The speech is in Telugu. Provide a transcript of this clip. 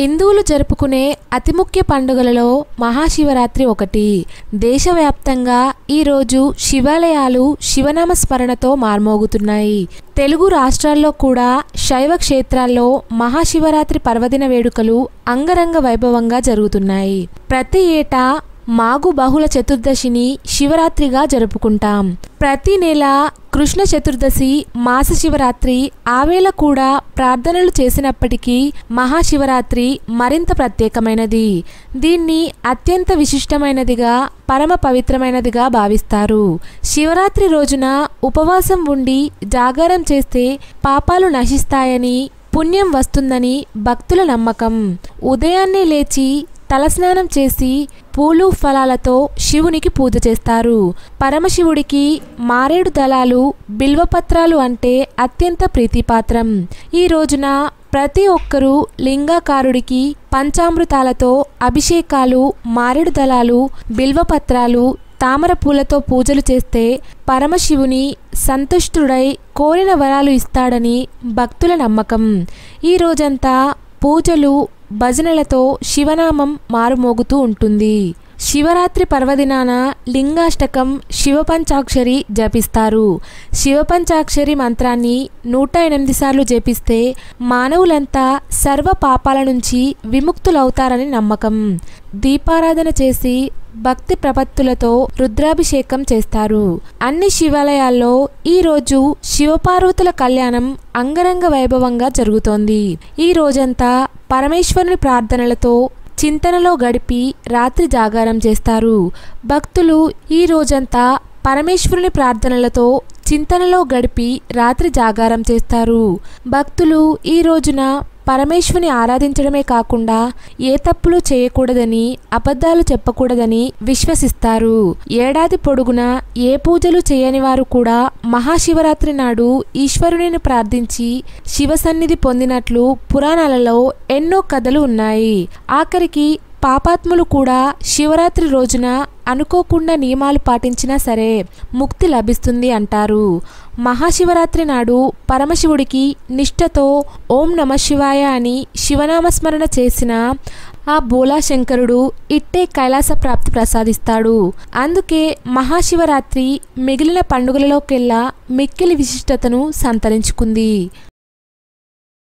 హిందువులు జరుపుకునే అతి ముఖ్య పండుగలలో మహాశివరాత్రి ఒకటి. దేశవ్యాప్తంగా ఈరోజు శివాలయాలు శివనామ స్మరణతో మార్మోగుతున్నాయి. తెలుగు రాష్ట్రాల్లో కూడా శైవ క్షేత్రాల్లో మహాశివరాత్రి పర్వదిన వేడుకలు అంగరంగ వైభవంగా జరుగుతున్నాయి. ప్రతి ఏటా మాగు బహుళ చతుర్దశిని శివరాత్రిగా జరుపుకుంటాం. ప్రతి నెల కృష్ణ చతుర్దశి మాస శివరాత్రి ఆవేళ కూడా ప్రార్థనలు చేసినప్పటికీ మహాశివరాత్రి మరింత ప్రత్యేకమైనది. దీన్ని అత్యంత విశిష్టమైనదిగా పరమ పవిత్రమైనదిగా భావిస్తారు. శివరాత్రి రోజున ఉపవాసం ఉండి జాగారం చేస్తే పాపాలు నశిస్తాయని పుణ్యం వస్తుందని భక్తుల నమ్మకం. ఉదయాన్నే లేచి తలస్నానం చేసి పూలు ఫలాలతో శివునికి పూజ చేస్తారు. పరమశివుడికి మారేడు దళాలు బిల్వపత్రాలు అంటే అత్యంత ప్రీతిపాత్రం. ఈ రోజున ప్రతి ఒక్కరూ లింగాకారుడికి పంచామృతాలతో అభిషేకాలు మారేడు దళాలు బిల్వపత్రాలు తామర పూలతో పూజలు చేస్తే పరమశివుని సంతుష్టుడై కోరిన వరాలు ఇస్తాడని భక్తుల నమ్మకం. ఈ రోజంతా పూజలు భజనలతో శివనామం మారుమోగుతూ ఉంటుంది. శివరాత్రి పర్వదినాన లింగాష్టకం శివపంచాక్షరి జపిస్తారు. శివపంచాక్షరి మంత్రాన్ని నూట ఎనిమిది సార్లు జపిస్తే మానవులంతా సర్వ పాపాల నుంచి విముక్తులవుతారని నమ్మకం. దీపారాధన చేసి భక్తి ప్రపత్తులతో రుద్రాభిషేకం చేస్తారు. అన్ని శివాలయాల్లో ఈరోజు శివపార్వతుల కళ్యాణం అంగరంగ వైభవంగా జరుగుతోంది. ఈ రోజంతా పరమేశ్వరుని ప్రార్థనలతో చింతనలో గడిపి రాత్రి జాగారం చేస్తారు. భక్తులు ఈ రోజంతా పరమేశ్వరుని ప్రార్థనలతో చింతనలో గడిపి రాత్రి జాగారం చేస్తారు. భక్తులు ఈ రోజున పరమేశ్వరిని ఆరాధించడమే కాకుండా ఏ తప్పులు చేయకూడదని అబద్ధాలు చెప్పకూడదని విశ్వసిస్తారు. ఏడాది పొడుగునా ఏ పూజలు చేయని వారు కూడా మహాశివరాత్రి నాడు ఈశ్వరునిని ప్రార్థించి శివ సన్నిధి పొందినట్లు పురాణాలలో ఎన్నో కథలు ఉన్నాయి. ఆఖరికి పాపాత్ములు కూడా శివరాత్రి రోజున అనుకోకుండా నియమాలు పాటించినా సరే ముక్తి లభిస్తుంది అంటారు. మహాశివరాత్రి నాడు పరమశివుడికి నిష్ఠతో ఓం నమ శివాయ అని శివనామస్మరణ చేసిన ఆ బోలాశంకరుడు ఇట్టే కైలాస ప్రాప్తి ప్రసాదిస్తాడు. అందుకే మహాశివరాత్రి మిగిలిన పండుగలలోకెల్లా మిక్కిలి విశిష్టతను సంతరించుకుంది.